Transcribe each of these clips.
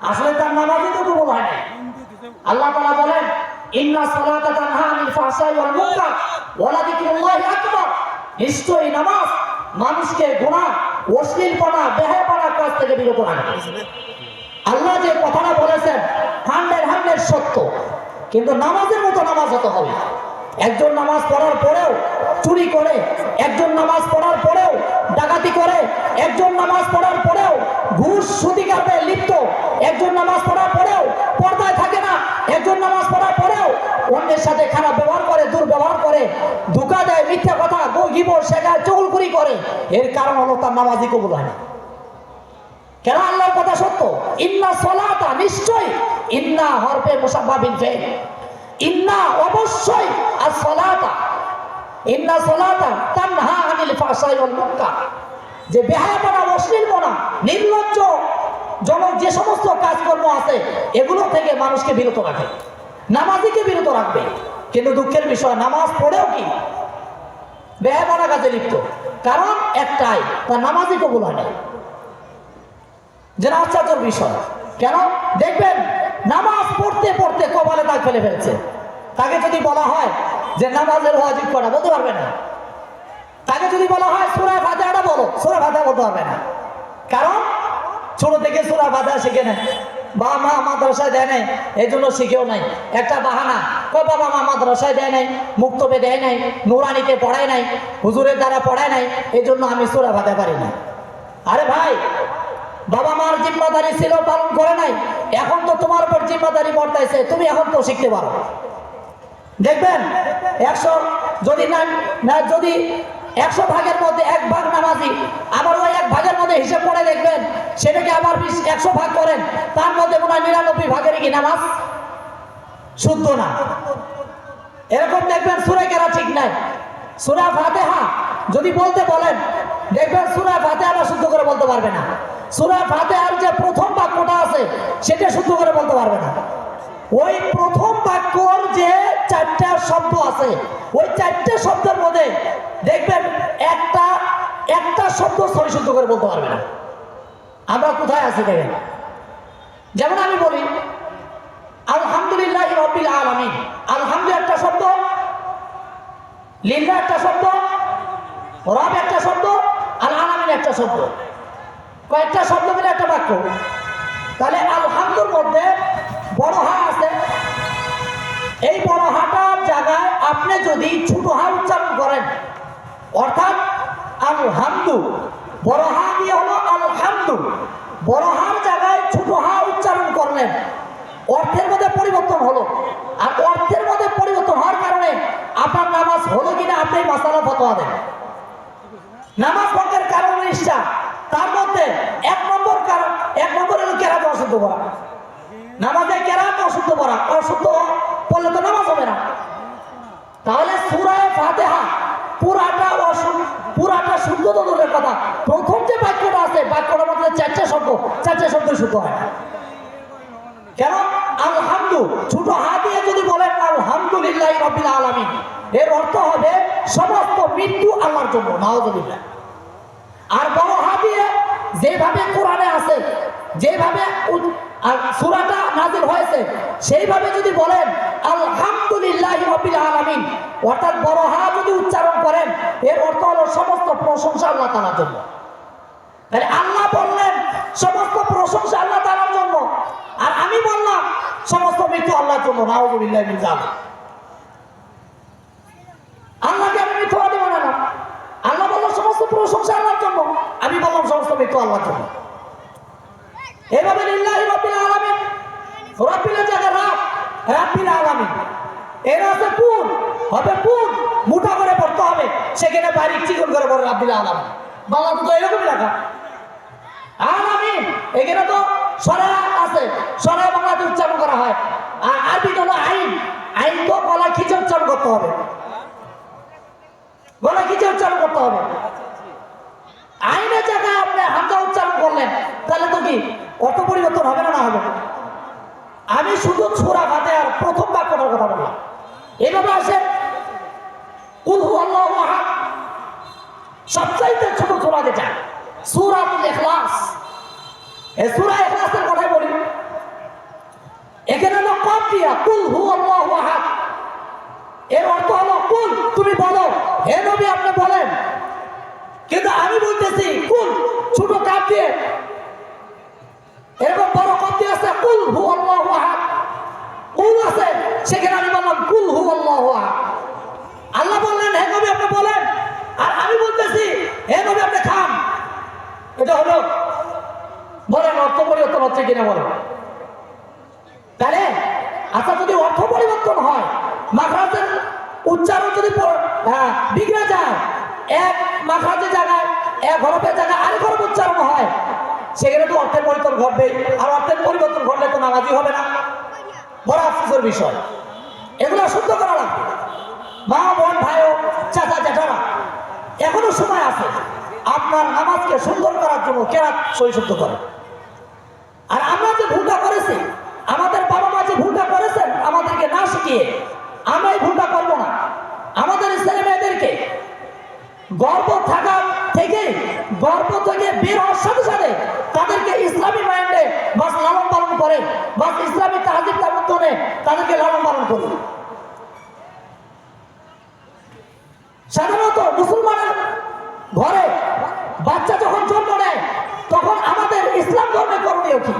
আসলে তার নামাজই তো কবুল হয় নাই। আল্লাহ তাআলা বলেন, ইন্না সালাতা তানহা আনিল ফাহশাই ওয়াল মুনকার, ওয়া লাযিকরুল্লাহি আকবার। নিশ্চয়ই নামাজ মানুষকে গুনাহ, অশ্লীলপনা, বেহায়াপনার কাছ থেকে বিরত রাখে। আল্লাহ যে কথাটা বলেছেন, হান্ড্রেড হান্ড্রেড সত্য। কিন্তু নামাজের মতো নামাজ হতে হবে। একজন নামাজ পড়ার পরেও চুরি করে, একজন নামাজ পড়ার পরেও ডাকাতি করে, একজন নামাজ পড়ার পরেও ঘুষ কাটে লিপ্ত, একজন নামাজ পড়ার পরেও পর্দায় থাকে না, একজন নামাজ পড়ার পরেও অন্যের সাথে খারাপ ব্যবহার করে, দুর্ব্যবহার করে, ধোকা দেয়, মিথ্যা কথা গিব, শেখায়, চুলকুরি করে। এর কারণ হলো তার নামাজই কবুল হয় না। কেন আল্লাহর কথা সত্য? ইন্না সলাতা নিশ্চয় ইন্না হরফে মুসাব্বাবিন ফেল ইন্না অবশ্যই আর ইন্না যে যে সমস্ত কাজকর্ম আছে, এগুলো থেকে মানুষকে বিরত রাখে। নামাজিকে বিরত রাখবে। কিন্তু দুঃখের বিষয়, নামাজ পড়েও কি? বেহায়াপনা কাজে লিপ্ত। কারণ একটাই তার নামাজই কবুল হয় না যেটা আশ্চর্যের বিষয়। কেন? দেখবেন নামাজ পড়তে পড়তে কপালে দাগ ফেলে ফেলছে। তাকে যদি বলা হয় যে নামাজের ওয়াজিব করা, বলতে পারবে না। তাকে যদি বলা হয় সোরা ফাতেহাটা বলো, সুরা ফাতেহা বলতে পারবে না। কারণ ছোট থেকে সুরা ফাতেহা শিখে নেয়। বা মা মাদ্রাসায় দেয় নাই এই জন্য শিখেও নাই। একটা বাহানা কই বাবা মা মাদ্রাসায় দেয় নাই মুক্তবে দেয় নাই নুরানিতে পড়ায় নাই, হুজুরের দ্বারা পড়ায় নাই এই জন্য আমি সুরা ফাতেহা পারি না। আরে ভাই, বাবা মার জিম্মাদারি ছিল, পালন করে নাই এখন তো তোমার উপর জিম্মাদারি বর্তাইছে, তুমি এখন তো শিখতে পারো। দেখবেন, একশো যদি না যদি একশো ভাগের মধ্যে এক ভাগ নামাজি আবার ওই এক ভাগের মধ্যে হিসেব করে দেখবেন, সেটাকে আবার একশো ভাগ করেন, তার মধ্যে মনে হয় নিরানব্বই ভাগের কি নামাজ? শুদ্ধ না। এরকম দেখবেন সুরে কেরা ঠিক নাই। সুরা ফাতেহা, যদি বলতে বলেন, দেখবেন সুরা ফাতেহাটা শুদ্ধ করে বলতে পারবে না। সুরা ফাতেহার যে প্রথম বাক্যটা আছে, সেটা শুদ্ধ করে বলতে পারবে না। ওই প্রথম বাক্যর যে চারটা শব্দ আছে, ওই চারটে শব্দের মধ্যে দেখবেন একটা একটা শব্দ সরি শুদ্ধ করে বলতে পারবে না। আমরা কোথায় আছি দেখেন? যেমন আমি বলি, আলহামদুলিল্লাহ রবিল আলমিন। আলহামদুলিল্লাহ একটা শব্দ, লিল্লা একটা শব্দ, রব একটা শব্দ আর আলামিন একটা শব্দ। কয়েকটা শব্দ মিলে একটা বাক্য। তাহলে আলহামদুর মধ্যে বড় হা আছে। এই বড় হাটার জায়গায় আপনি যদি ছোট হা উচ্চারণ করেন, অর্থাৎ আলহামদু, বড় হা দিয়ে হলো আলহামদু, বড় হার জায়গায় ছোট হা উচ্চারণ করলেন, অর্থের মধ্যে পরিবর্তন হলো। আর অর্থের মধ্যে পরিবর্তন হওয়ার কারণে আপনার নামাজ হলো কিনা আপনি মাসালা ফতোয়া দেন। নামাজ ভঙ্গের কারণ নিষ্ঠা মধ্যে এক নম্বর কারণ এক নম্বর হলো কেরাত অশুদ্ধ করা নামাজে কেরাত অশুদ্ধ করা অশুদ্ধ করলে তো নামাজ হবে না। তাহলে সুরায় ফাতেহা পুরাটা অশুদ্ধ পুরাটা শুদ্ধ তো দূরের কথা। প্রথম যে বাক্যটা আছে বাক্যটার মধ্যে চারটে শব্দ। চারটে শব্দ শুদ্ধ হয়। কেন? আলহামদু, ছোট হাত দিয়ে যদি বলেন, আলহামদুলিল্লাহ রবিল আলামিন। এর অর্থ হবে, সমস্ত মৃত্যু আল্লাহর জন্য নাওজুবিল্লাহ আর বড় হাত দিয়ে যেভাবে কোরআনে আছে, যেভাবে আর সূরাটা নাজিল হয়েছে, সেইভাবে যদি বলেন, আলহামদুলিল্লাহ আলামিন, অর্থাৎ বড় হা যদি উচ্চারণ করেন, এর অর্থ হলো সমস্ত প্রশংসা আল্লাহ তাআলার জন্য। তাহলে আল্লাহ বললেন, সমস্ত প্রশংসা আল্লাহ তাআলার জন্য। আর আমি বললাম, সমস্ত মৃত্যু আল্লাহর জন্য, নাউজুবিল্লাহ আল্লাহকে আমি মিথ্যাবাদী বানালাম আল্লাহ বলল সমস্ত প্রশংসা আল্লাহর জন্য। আমি বললাম, সমস্ত মৃত্যু আল্লাহর জন্য। এভাবে লিল্লাহি রাব্বিল আলামিন রাব্বিলের জায়গা রাব রাব্বিল আলামিন। এর আছে পুর হবে পুর মোটা করে পড়তে হবে। সেখানে বাড়ি চিকন করে পড়ে রাব্বিল আলামিন। বাংলা তো এরকমই রাখা আলামিন, এখানে তো সরা আছে সরা বাংলাতে উচ্চারণ করা হয়। আর আরবি হলো আইন। আইন তো গলা খিচে উচ্চারণ করতে হবে? গলা খিচে উচ্চারণ করতে হবে? আইনের জায়গায় আপনি হামজা উচ্চারণ করলেন, তাহলে তো কি অত পরিবর্তন হবে না না হবে? আমি শুধু ছোড়া ভাতে আর প্রথম বাক্যটার কথা বললাম। এভাবে আসেন সবচাইতে ছোট ছোড়া যেটা, সুরাতুল ইখলাসের কথাই বলি দিয়া কুল হু আল্লাহু আহাদ এর অর্থ হলো কুল তুমি বলো হে নবী আপনি বলেন কিন্তু আমি বলতেছি কুল ছোট কাপ দিয়ে এরকম বড় কাপ দিয়ে আছে কুল হু আল্লাহু আহাদ কুল আছে সেখানে আমি বললাম কুল হু আল্লাহু আহাদ আল্লাহ বললেন হে নবী আপনি বলেন আর আমি বলতেছি হে নবী আপনি খান এটা হলো বলেন অর্থ পরিবর্তন হচ্ছে বলেন তাহলে আচ্ছা যদি অর্থ পরিবর্তন হয়, মাখরাজের উচ্চারণ যদি বিগড়ে যায়, এক মাখরাজের জায়গায়, এক হরফের জায়গায় আরেক হরফ উচ্চারণ হয়, সেখানে তো অর্থের পরিবর্তন ঘটবে আর অর্থের পরিবর্তন ঘটলে তো নামাজি হবে না। বড় আফসোসের বিষয়। এগুলো শুদ্ধ করা লাগবে। মা, বোন ভাইও চাচা জ্যাঠারা এখনও সময় আছে। আপনার নামাজকে সুন্দর করার জন্য কেরাত সই শুদ্ধ করে আর আমরা যে ভুলটা করেছি আমাদের বাবা মা যে ভুলটা করেছেন আমাদেরকে না শিখিয়ে আমরা এই ভুলটা করব না আমাদের ছেলে মেয়েদেরকে গর্ব থাকা থেকে, গর্ব থেকে বের হওয়ার সাথে সাথে তাদেরকে ইসলামী মাইন্ডে বাস লালন পালন করে, বাস ইসলামী তাহাজির করে তাদেরকে লালন পালন করে। সাধারণত মুসলমানের ঘরে বাচ্চা যখন জন্ম নেয় তখন আমাদের ইসলাম ধর্মে করণীয় কি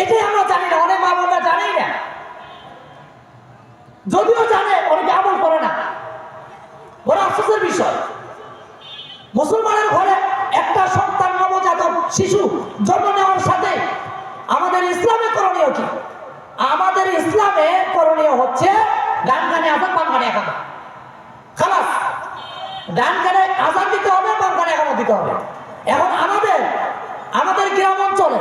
এটাই আমরা জানি না অনেক মা বোনরা জানেই না যদিও জানে অনেকে আমল করে না বড় আফসোসের বিষয় মুসলমানের ঘরে একটা সন্তান নবজাতক শিশু জন্ম নেওয়ার সাথে আমাদের ইসলামে করণীয় কি আমাদের ইসলামে করণীয় হচ্ছে ডান কানে আসান বাম কানে একান্ত খালাস ডান কানে আজান দিতে হবে বাম কানে একান্ত দিতে হবে এখন আমাদের আমাদের গ্রাম অঞ্চলে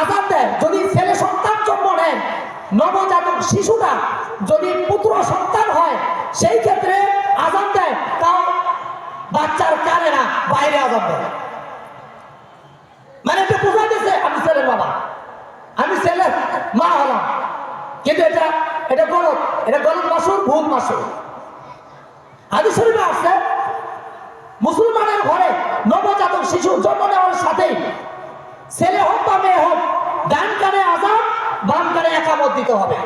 আজান দেয় যদি ছেলে সন্তান জন্ম নেয়, নবজাতক শিশুটা যদি পুত্র সন্তান হয়, সেই ক্ষেত্রে আজান দেয় তাও বাচ্চার কানে না বাইরে আজান দেয় মানে এটা বোঝা গেছে আমি ছেলের বাবা। আমি ছেলের মা হলাম। কিন্তু এটা এটা গলত এটা গলত মাসুর, ভুল মাসুর। আদি শরীফে আসছে মুসলমানের ঘরে নবজাতক শিশু জন্ম নেওয়ার সাথেই ছেলে হোক বা মেয়ে হোক ডান কানে আজান বাম কানে একামত দিতে হবে।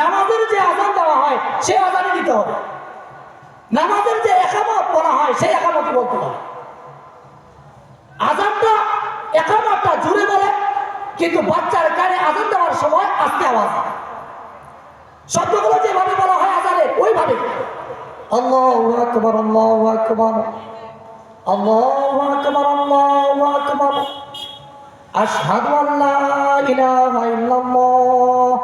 নামাজের যে আজান দেওয়া হয়, সেই আজানই দিতে হবে। নামাজের যে একামত বলা হয়, সেই একামতই বলতে হবে। আজানটা একামতটা জুড়ে বলে, কিন্তু বাচ্চার কানে আজান দেওয়ার সময় আস্তে আওয়াজ। শব্দগুলো যেভাবে বলা হয় আজানের, ওইভাবে। আল্লাহু আকবার আল্লাহু আকবার। আল্লাহু আকবার আল্লাহু আকবার। আশহাদু আন লা ইলাহা ইল্লাল্লাহ।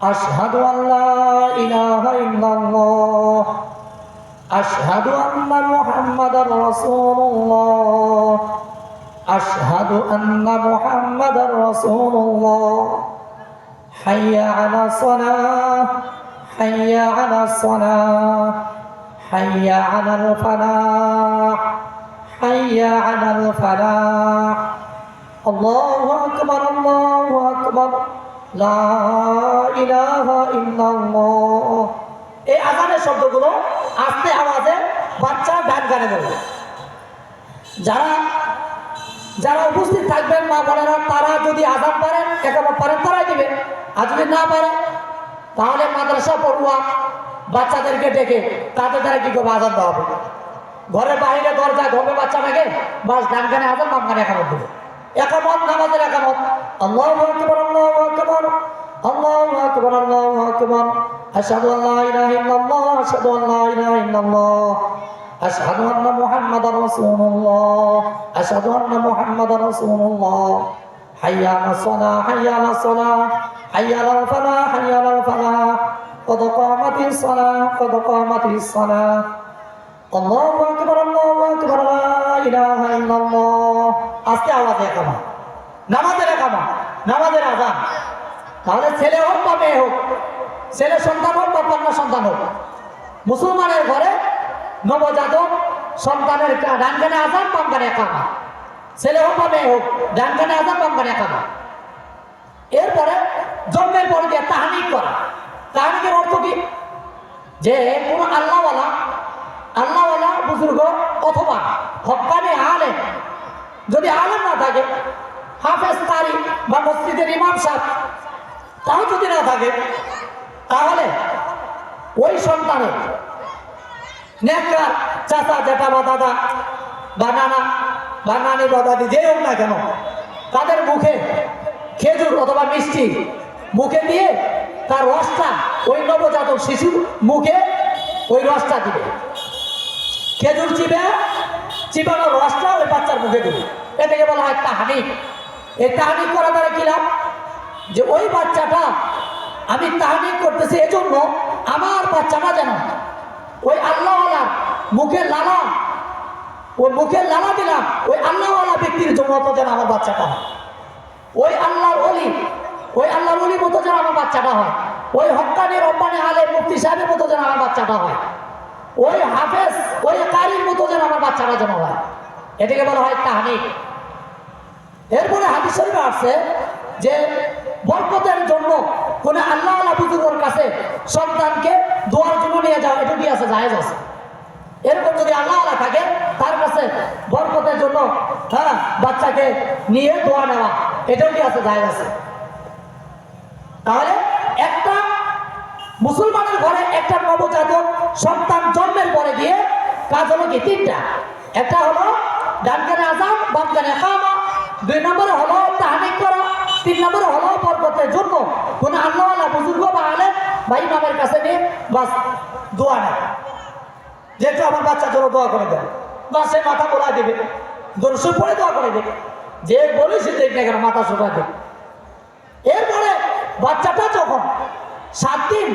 আশহাদু আন লা ইলাহা ইল্লাল্লাহ। আশহাদু আন্না মুহাম্মাদার রাসূলুল্লাহ। আশহাদু আন্না মুহাম্মাদার রাসূলুল্লাহ। হাইয়া আলা সালাহ, হাইয়া আলা সালাহ আলাল হাইয়া আলাল ফালাহ। আল্লাহু আকবার আল্লাহু আকবার। লা ইলাহা ইল্লাল্লাহ। এই আজানের শব্দগুলো আস্তে আওয়াজে বাচ্চা গান গানে বলবে যারা যারা উপস্থিত থাকবেন মা বোনেরা, তারা যদি আজান পারেন একেবারে পারেন তারাই দিবেন আর যদি না পারে, তাহলে মাদ্রাসা পড়ুয়া বাচ্চাদেরকে ডেকে তাদের দ্বারা কি করবে? আজান দেওয়া হবে। ঘরের বাহিরে দরজা ঘরে বাচ্চা থাকে বাস ডান কানে হাজার, বাম খানে একামত দেবে। একামত, নামাজের একামত। আল্লাহ আকবর হাইয়া কদ কামাতিস সোনা কদ নামাজের তাহলে ছেলে হোক বা মেয়ে হোক, ছেলে সন্তান হোক বা কন্যা সন্তান হোক, মুসলমানের ঘরে নবজাতক সন্তানের ডান কানে আজান পাম কানে একাবা ছেলে হোক বা মেয়ে হোক, ডান কানে আজান বাম কানে এরপরে জন্মের পর দিয়ে তাহানিক করা। তাহানিকের অর্থ কি? যে কোনো আল্লাহওয়ালা আল্লাহওয়ালা বুজুর্গ অথবা হকানি আলেম। যদি আলেম না থাকে, হাফেজ তারি বা মসজিদের ইমাম সাহেব, তাও যদি না থাকে, তাহলে ওই সন্তানের নেককার চাচা জেঠা বা দাদা বা নানা বা নানি বা দাদি যে হোক না কেন, তাদের মুখে খেজুর অথবা মিষ্টি মুখে দিয়ে তার রসটা ওই নবজাতক শিশুর মুখে ওই রসটা দিবে। খেজুর চিবে চিবানোর রসটা ওই বাচ্চার মুখে দিবে। এটাকে বলা হয় তাহানি। এই তাহানি করা দ্বারা কি লাভ? যে ওই বাচ্চাটা আমি তাহানি করতেছি এজন্য আমার বাচ্চাটা যেন ওই আল্লাহওয়ালার মুখে লালা, ওই মুখে লালা দিলাম, ওই আল্লাহওয়ালা ব্যক্তির জন্য যেন আমার বাচ্চাটা হয়। ওই আল্লাহর অলি ওই আল্লাহর অলির মতো যেন আমার বাচ্চাটা হয়। ওই হকানি, রব্বানি আলে মুক্তি সাহেবের মতো যেন আমার বাচ্চাটা হয়। ওই হাফেজ, ওই কারির মতো যেন আমার বাচ্চাটা যেন হয়। এটাকে বলা হয় তাহানি এরপরে হাদিস শরীফে আসছে যে, বরকতের জন্য কোন আল্লাহ আল্লাহ কাছে সন্তানকে দোয়ার জন্য নিয়ে যাওয়া, এটা কি আছে? জায়েজ আছে। এরকম যদি আল্লাহ আল্লাহ থাকে, তার কাছে বরকতের জন্য হ্যাঁ বাচ্চাকে নিয়ে দোয়া নেওয়া, এটাও কি আছে? জায়েজ আছে। তাহলে মুসলমানের ঘরে একটা নবজাতক সন্তান জন্মের পরে গিয়ে কাজ হলো কি তিনটা। একটা হলো ডান কানে আজান বাম কানে দুই নম্বরে হলো তাহানিক করা, তিন নম্বরে হলো বরকতের জন্য। কোন আল্লাহওয়ালা বুজুর্গ বা আলে বা ইমামের কাছে নিয়ে বাস, দোয়া নেয়। যেহেতু আমার বাচ্চার জন্য দোয়া করে দেয় বা সে মাথা বলা দেবে। দর্শন পরে দোয়া করে দেবে। যে বলেছি দেখ না কেন, মাথা শোকা দেবে। এরপরে যখন সাত দিন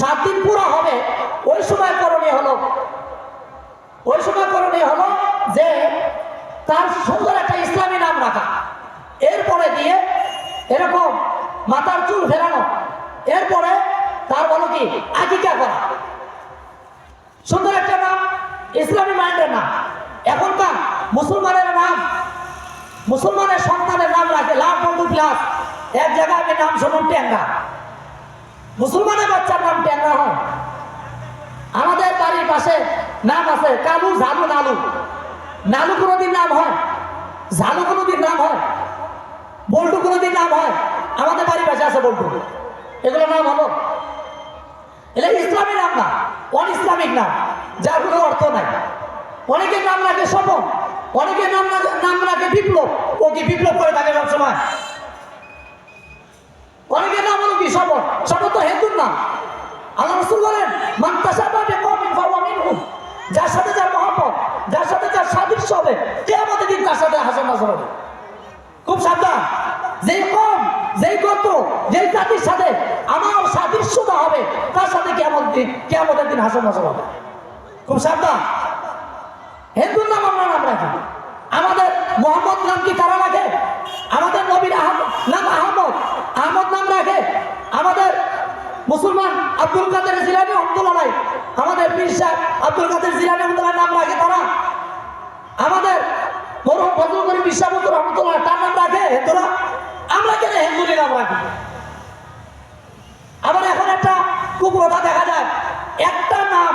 সাত দিন পুরো হবে। ওই সময় করণীয় হলো, ওই সময় করণীয় হলো যে তার সুন্দর একটা ইসলামী নাম রাখা। এরপরে দিয়ে এরকম মাথার চুল ফেরানো এরপরে তার বলো কি, আকিকা করা। সুন্দর একটা নাম, ইসলামী মাইন্ডের নাম। এখনকার মুসলমানের নাম, মুসলমানের সন্তানের নাম রাখে। লাভ বন্ধু প্লাস এক জায়গায় আমি নাম শুনুন, ট্যাংরা। মুসলমানের বাচ্চার নাম ট্যাংরা হয়। আমাদের বাড়ির পাশে নাম আছে কালু ঝালু নালু। নালু কোনোদিন নাম হয়, ঝালু কোনোদিন নাম হয়, বল্টু কোনোদিন নাম হয়। আমাদের বাড়ির পাশে আছে বল্টু। এগুলো নাম হলো এটা ইসলামী নাম না অন ইসলামিক নাম, যার কোনো অর্থ নাই। অনেকের নাম রাখে স্বপন অনেকের নাম রাখে- নাম রাখে বিপ্লব। ও কি বিপ্লব করে থাকে সবসময়? অনেকের নাম হলো কি স্বপন স্বপন তো হিন্দুর নাম আল্লাহ রসুল বলেন মান্তাসাবাবে কমিন ফাওয়ামিনহুম যার সাথে যার মহব্বত, যার সাথে যার সাদৃশ্য হবে, কেয়ামতের দিন তার সাথে হাসান নাসর হবে। খুব সাবধান। যেই কম, যেই গোত্র যেই জাতির সাথে আমার সাদৃশ্যতা হবে, তার সাথে কেমন দিন কেমতের দিন হাসান নাসর হবে। খুব সাবধান। হিন্দুর নাম আমরা নাম রাখি আমাদের মোহাম্মদ নাম কি কারা রাখে? আমাদের নবীর নাম আহমদ। আহমদ নাম রাখে আমাদের মুসলমান আব্দুল কাদের জিলানি রহমতুল্লাহ নাই আমাদের পীর আব্দুল কাদের জিলানি রহমতুল্লাহ নাম রাখে তারা। আমাদের মরহম ফজল করিম বিশ্বাবন্ত রহমতুল্লাহ তার নাম রাখে। হিন্দুরা আমরা কেন হিন্দুদের নাম রাখি? আবার এখন একটা কুপ্রথা দেখা যায়। একটা নাম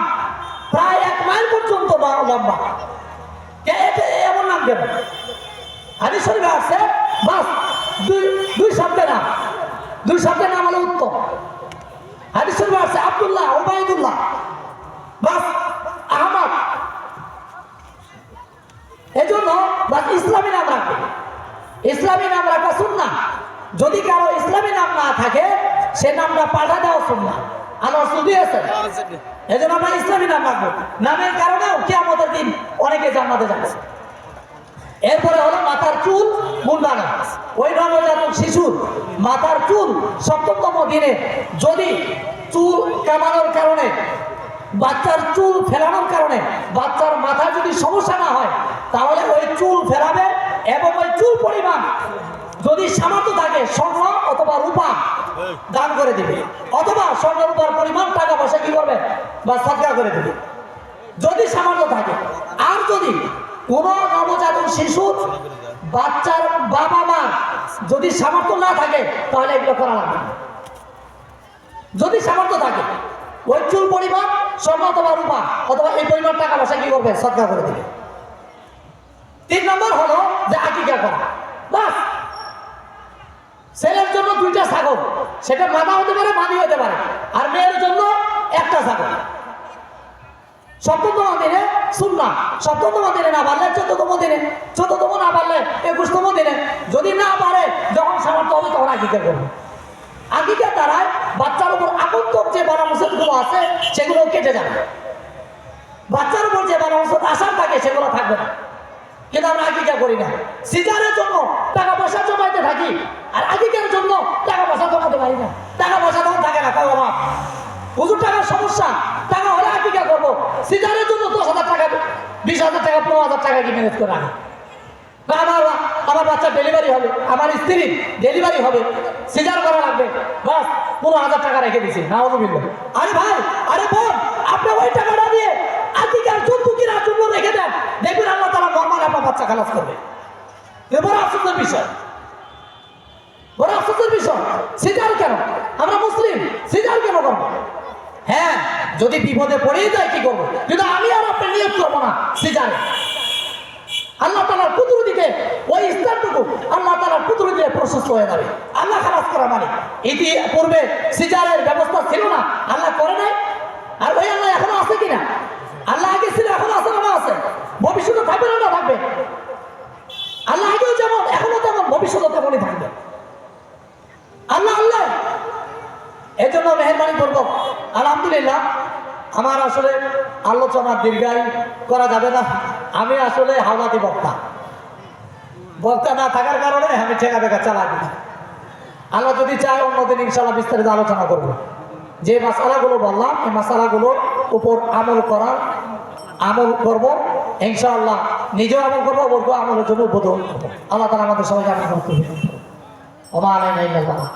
প্রায় এক মাইল পর্যন্ত লম্বা। এমন নাম কেন হাদিস শরীফে আসছে বাস, দুই দুই শব্দের নাম। দুই শব্দের নাম হলো উত্তম। হাদিস শরীফে আসছে আব্দুল্লাহ ওবায়দুল্লাহ বাস, আহমদ। এজন্য বাস ইসলামী নাম রাখবে। ইসলামী নাম রাখা শুননা যদি কারও ইসলামী নাম না থাকে, সে নামটা পাঠা দেওয়া শুননা আল্লাহ শুধু আছে? এই জন্য আমরা ইসলামী নাম নামের কারণেও দিন অনেকে জান্নাতে যাচ্ছে এরপরে হলো মাথার চুল মুন্ডানো ওই নবজাতক শিশুর। মাথার চুল সপ্তমতম দিনে যদি চুল কামানোর কারণে, বাচ্চার চুল ফেলানোর কারণে, বাচ্চার মাথা যদি সমস্যা না হয়, তাহলে ওই চুল ফেলাবে এবং ওই চুল পরিমাণ যদি সামর্থ্য থাকে স্বর্ণ অথবা রূপা দান করে দিবে। অথবা স্বর্ণ রূপার পরিমাণ টাকা পয়সা কি করবে? বা সৎকার করে দিবে। যদি সামান্য থাকে। আর যদি কোন নবজাতক শিশুর বাচ্চার বাবা মা যদি সামর্থ্য না থাকে, তাহলে এগুলো করা লাগবে যদি সামর্থ্য থাকে, ওই চুল পরিমাণ, স্বর্ণ অথবা রূপা, অথবা এই পরিমাণ টাকা পয়সা কি করবে? সৎকার করে দিবে। তিন হলো যে আকিকা করা বাস ছেলের জন্য দুইটা ছাগল সেটা মাথা হতে পারে মাদি হতে পারে। আর মেয়ের জন্য একটা ছাগল। সপ্তমতম দিনে শুননা সপ্তমতম দিনে না পারলে চোদ্দতম দিনে চোদ্দতম না পারলে একুশতম দিনে। যদি না পারে, যখন সামর্থ্য হবে, তখন আকিকা করবে। আকিকা দ্বারায় বাচ্চার উপর আকন্তক যে বারামসেদগুলো আছে, সেগুলো কেটে যাবে। বাচ্চার উপর যে বারামসেদ আসার থাকে, সেগুলো থাকবে না। কিন্তু আমরা আকিকা করি না। সিজারের জন্য টাকা পয়সা জমাইতে থাকি আর আকিকার জন্য টাকা পয়সা জমাতে পারি না টাকা পয়সা তখন থাকে না কাউ আমার হুজুর টাকার সমস্যা? টাকা হলে আকিকা করব? সিজারের জন্য দশ হাজার টাকা, বিশ হাজার টাকা, পনেরো হাজার টাকা কি ম্যানেজ করে আমার আমার বাচ্চা ডেলিভারি হবে, আমার স্ত্রী ডেলিভারি হবে, সিজার করা লাগবে, বাস পনেরো হাজার টাকা রেখে দিছি না আরে ভাই, আরে বোন, আপনি ওই টাকাটা দিয়ে আকিকার জন্তু কিনার জন্য রেখে দেন, দেখবেন আল্লাহ তারা নর্মাল আপনার বাচ্চা খালাস করবে। বড় আফসোসের বিষয়। বড় আফসোসের বিষয়। সিজার কেন? আমরা মুসলিম, সিজার কেন করব? হ্যাঁ যদি বিপদে পড়েই যায়, কি করব? কিন্তু আমি আর আপনি নিয়োগ করব না সিজারে আল্লাহ তালার পুতুর দিকে ওই স্থানটুকু আল্লাহ তালার পুতুর দিকে প্রশস্ত হয়ে যাবে। আল্লাহ খালাস করা মানে। ইতি পূর্বে সিজারের ব্যবস্থা ছিল না, আল্লাহ করে নাই। আর ওই আল্লাহ এখনও আছে কিনা? আল্লাহ আগে ছিল, এখনও আছে না আছে? ভবিষ্যতে থাকবে না না থাকবে? আল্লাহ আগেও যেমন, এখনও তেমন ভবিষ্যতে তেমনই থাকবে। আল্লাহ আল্লাহ এই জন্য মেহরবানি করব। আলহামদুলিল্লাহ, আমার আসলে আলোচনা দীর্ঘায়ী করা যাবে না। আমি আসলে হাওলাতি বক্তা। বক্তা না থাকার কারণে আমি ঠেকা বেকা চালাই না। আল্লাহ যদি চায় অন্যদিন ইনশাল্লাহ বিস্তারিত আলোচনা করব। যে মশালাগুলো বললাম, এই মশালাগুলোর উপর আমল করার আমল করব। ইনশাআল্লাহ নিজেও আমল করব বলব আমলের জন্য উদ্বোধন করব। আল্লাহ তালা আমাদের সবাইকে আমল করতে ওমা ইল্লাল্লাহ।